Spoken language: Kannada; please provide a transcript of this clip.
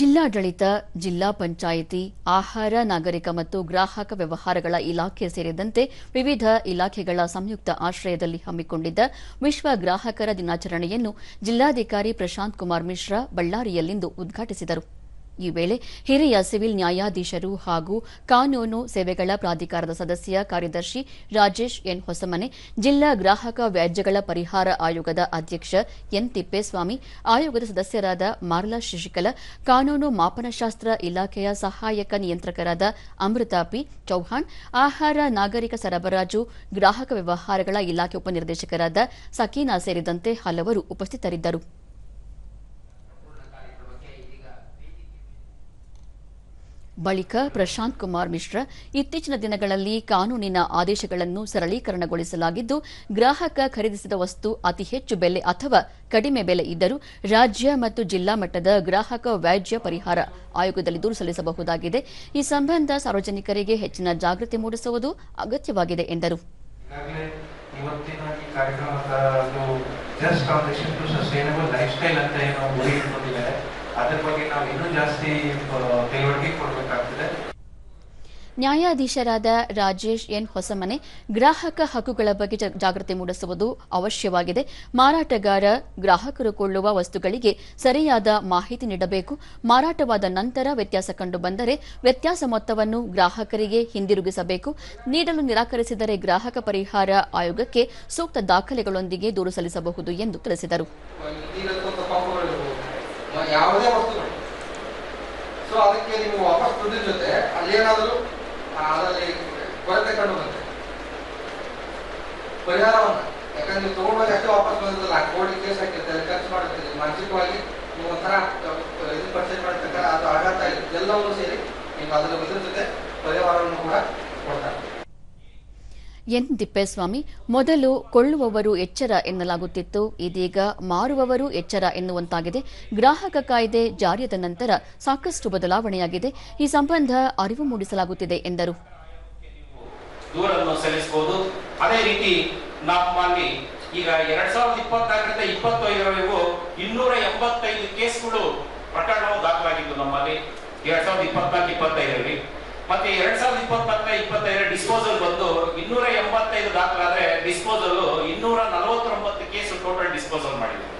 ಜಿಲ್ಲಾಡಳಿತ, ಜಿಲ್ಲಾ ಪಂಚಾಯಿತಿ, ಆಹಾರ, ನಾಗರಿಕ ಮತ್ತು ಗ್ರಾಹಕ ವ್ಯವಹಾರಗಳ ಇಲಾಖೆ ಸೇರಿದಂತೆ ವಿವಿಧ ಇಲಾಖೆಗಳ ಸಂಯುಕ್ತ ಆಶ್ರಯದಲ್ಲಿ ಹಮ್ಮಿಕೊಂಡಿದ್ದ ವಿಶ್ವ ಗ್ರಾಹಕರ ದಿನಾಚರಣೆಯನ್ನು ಜಿಲ್ಲಾಧಿಕಾರಿ ಪ್ರಶಾಂತ್ ಕುಮಾರ್ ಮಿಶ್ರಾ ಬಳ್ಳಾರಿಯಲ್ಲಿಂದು ಉದ್ಘಾಟಿಸಿದರು. ಈ ವೇಳೆ ಹಿರಿಯ ಸಿವಿಲ್ ನ್ಯಾಯಾಧೀಶರು ಹಾಗೂ ಕಾನೂನು ಸೇವೆಗಳ ಪ್ರಾಧಿಕಾರದ ಸದಸ್ಯ ಕಾರ್ಯದರ್ಶಿ ರಾಜೇಶ್ ಎನ್ ಹೊಸಮನೆ, ಜಿಲ್ಲಾ ಗ್ರಾಹಕ ವ್ಯಾಜ್ಯಗಳ ಪರಿಹಾರ ಆಯೋಗದ ಅಧ್ಯಕ್ಷ ಎನ್ ತಿಪ್ಪೇಸ್ವಾಮಿ, ಆಯೋಗದ ಸದಸ್ಯರಾದ ಮಾರ್ಲಾ ಶಶಿಕಲ, ಕಾನೂನು ಮಾಪನಶಾಸ್ತ್ರ ಇಲಾಖೆಯ ಸಹಾಯಕ ನಿಯಂತ್ರಕರಾದ ಅಮೃತಾ ಪಿ ಚೌಹಾಣ್, ಆಹಾರ ನಾಗರಿಕ ಸರಬರಾಜು, ಗ್ರಾಹಕ ವ್ಯವಹಾರಗಳ ಇಲಾಖೆ ಉಪನಿರ್ದೇಶಕರಾದ ಸಕೀನಾ ಸೇರಿದಂತೆ ಹಲವರು ಉಪಸ್ಥಿತರಿದ್ದರು. ಬಳಿಕ ಪ್ರಶಾಂತ್ ಕುಮಾರ್ ಮಿಶ್ರಾ ಇತ್ತೀಚಿನ ದಿನಗಳಲ್ಲಿ ಕಾನೂನಿನ ಆದೇಶಗಳನ್ನು ಸರಳೀಕರಣಗೊಳಿಸಲಾಗಿದ್ದು, ಗ್ರಾಹಕ ಖರೀದಿಸಿದ ವಸ್ತು ಅತಿ ಹೆಚ್ಚು ಬೆಲೆ ಅಥವಾ ಕಡಿಮೆ ಬೆಲೆ ಇದ್ದರೂ ರಾಜ್ಯ ಮತ್ತು ಜಿಲ್ಲಾ ಮಟ್ಟದ ಗ್ರಾಹಕ ವ್ಯಾಜ್ಯ ಪರಿಹಾರ ಆಯೋಗದಲ್ಲಿ ದೂರು ಸಲ್ಲಿಸಬಹುದಾಗಿದೆ. ಈ ಸಂಬಂಧ ಸಾರ್ವಜನಿಕರಿಗೆ ಹೆಚ್ಚಿನ ಜಾಗೃತಿ ಮೂಡಿಸುವುದು ಅಗತ್ಯವಾಗಿದೆ, ಎಂದರು. ಜಸ್ಟ್ ಅದ್ರ ಬಗ್ಗೆ ನಾವು ಇನ್ನೂ ಜಾಸ್ತಿ ತಿಳುವಳಿಕೆ ಕೊಡಬೇಕಾಗ್ತದೆ. ನ್ಯಾಯಾಧೀಶರಾದ ರಾಜೇಶ್ ಎನ್ ಹೊಸಮನೆ ಗ್ರಾಹಕ ಹಕ್ಕುಗಳ ಬಗ್ಗೆ ಜಾಗೃತಿ ಮೂಡಿಸುವುದು ಅವಶ್ಯವಾಗಿದೆ. ಮಾರಾಟಗಾರ ಗ್ರಾಹಕರು ಕೊಳ್ಳುವ ವಸ್ತುಗಳಿಗೆ ಸರಿಯಾದ ಮಾಹಿತಿ ನೀಡಬೇಕು. ಮಾರಾಟವಾದ ನಂತರ ವ್ಯತ್ಯಾಸ ಕಂಡುಬಂದರೆ ವ್ಯತ್ಯಾಸ ಮೊತ್ತವನ್ನು ಗ್ರಾಹಕರಿಗೆ ಹಿಂದಿರುಗಿಸಬೇಕು. ನೀಡಲು ನಿರಾಕರಿಸಿದರೆ ಗ್ರಾಹಕ ಪರಿಹಾರ ಆಯೋಗಕ್ಕೆ ಸೂಕ್ತ ದಾಖಲೆಗಳೊಂದಿಗೆ ದೂರು ಸಲ್ಲಿಸಬಹುದು ಎಂದು ತಿಳಿಸಿದರು. ಯಾವುದೇ ವಸ್ತುಗಳು. ಸೊ ಅದಕ್ಕೆ ನೀವು ವಾಪಸ್ ದುಡ್ಡಿನ ಜೊತೆ ಅಲ್ಲೇನಾದರೂ ಅದರಲ್ಲಿ ಕೊರತೆ ಕಂಡು ಬಂತೆ ಪರಿಹಾರವನ್ನ. ಯಾಕಂದ್ರೆ ನೀವು ತಗೊಂಡಾಗ ಅಷ್ಟೇ ವಾಪಸ್ ಬಂದಿರಲ್ಲ ಕೋಟಿ ಕೇಸ್ ಹಾಕಿರ್ತಾರೆ ಖರ್ಚು ಮಾಡಿರ್ತೀರಿ ಮಾನಸಿಕವಾಗಿ ನೀವು ಒಂಥರ ಇದು ಪರ್ಚೇಸ್ ಮಾಡಿರ್ತಕ್ಕ ಅದು ಆಘಾತ ಇದೆ ಎಲ್ಲವನ್ನೂ ಸೇರಿ ನೀವು ಅದರ ಬದಲ ಜೊತೆ ಪರಿಹಾರವನ್ನು ಕೂಡ ಕೊಡ್ತಾರೆ. ಎನ್ ತಿಪ್ಪೇಸ್ವಾಮಿ, ಮೊದಲು ಕೊಳ್ಳುವವರು ಎಚ್ಚರ ಎನ್ನಲಾಗುತ್ತಿತ್ತು, ಇದೀಗ ಮಾರುವವರು ಎಚ್ಚರ ಎನ್ನುವಂತಾಗಿದೆ. ಗ್ರಾಹಕ ಕಾಯ್ದೆ ಜಾರಿಯಾದ ನಂತರ ಸಾಕಷ್ಟು ಬದಲಾವಣೆಯಾಗಿದೆ. ಈ ಸಂಬಂಧ ಅರಿವು ಮೂಡಿಸಲಾಗುತ್ತಿದೆ ಎಂದರು. ಅದೇ ರೀತಿ ನಮ್ಮಲ್ಲಿ ಈಗ ಎರಡ್ ಸಾವಿರದ ಇಪ್ಪತ್ನಾಲ್ಕರಿಂದ ಇಪ್ಪತ್ತೈದರವರೆಗೂ ಇನ್ನೂರ ಎಂಬತ್ತೈದು ಕೇಸ್ಗಳು ಪ್ರಕರಣವು ದಾಖಲಾಗಿದ್ದು ನಮ್ಮಲ್ಲಿ. ಎರಡ್ ಸಾವಿರದ ಇಪ್ಪತ್ನಾಲ್ಕು, ಇಪ್ಪತ್ತೈದರಲ್ಲಿ. ಮತ್ತೆ ಎರಡ್ ಸಾವಿರದ ಇಪ್ಪತ್ನಾಲ್ಕ ಇಪ್ಪತ್ತೈದರ ಡಿಸ್ಪೋಸಲ್ ಬಂದು ಇನ್ನೂರ ಎಂಬತ್ತೈದು ದಾಖಲಾದ್ರೆ ಡಿಸ್ಪೋಸಲ್ ಇನ್ನೂರ ನಲವತ್ತೊಂಬತ್ತು ಕೇಸ್ ಟೋಟಲ್ ಡಿಸ್ಪೋಸಲ್ ಮಾಡಿದೆ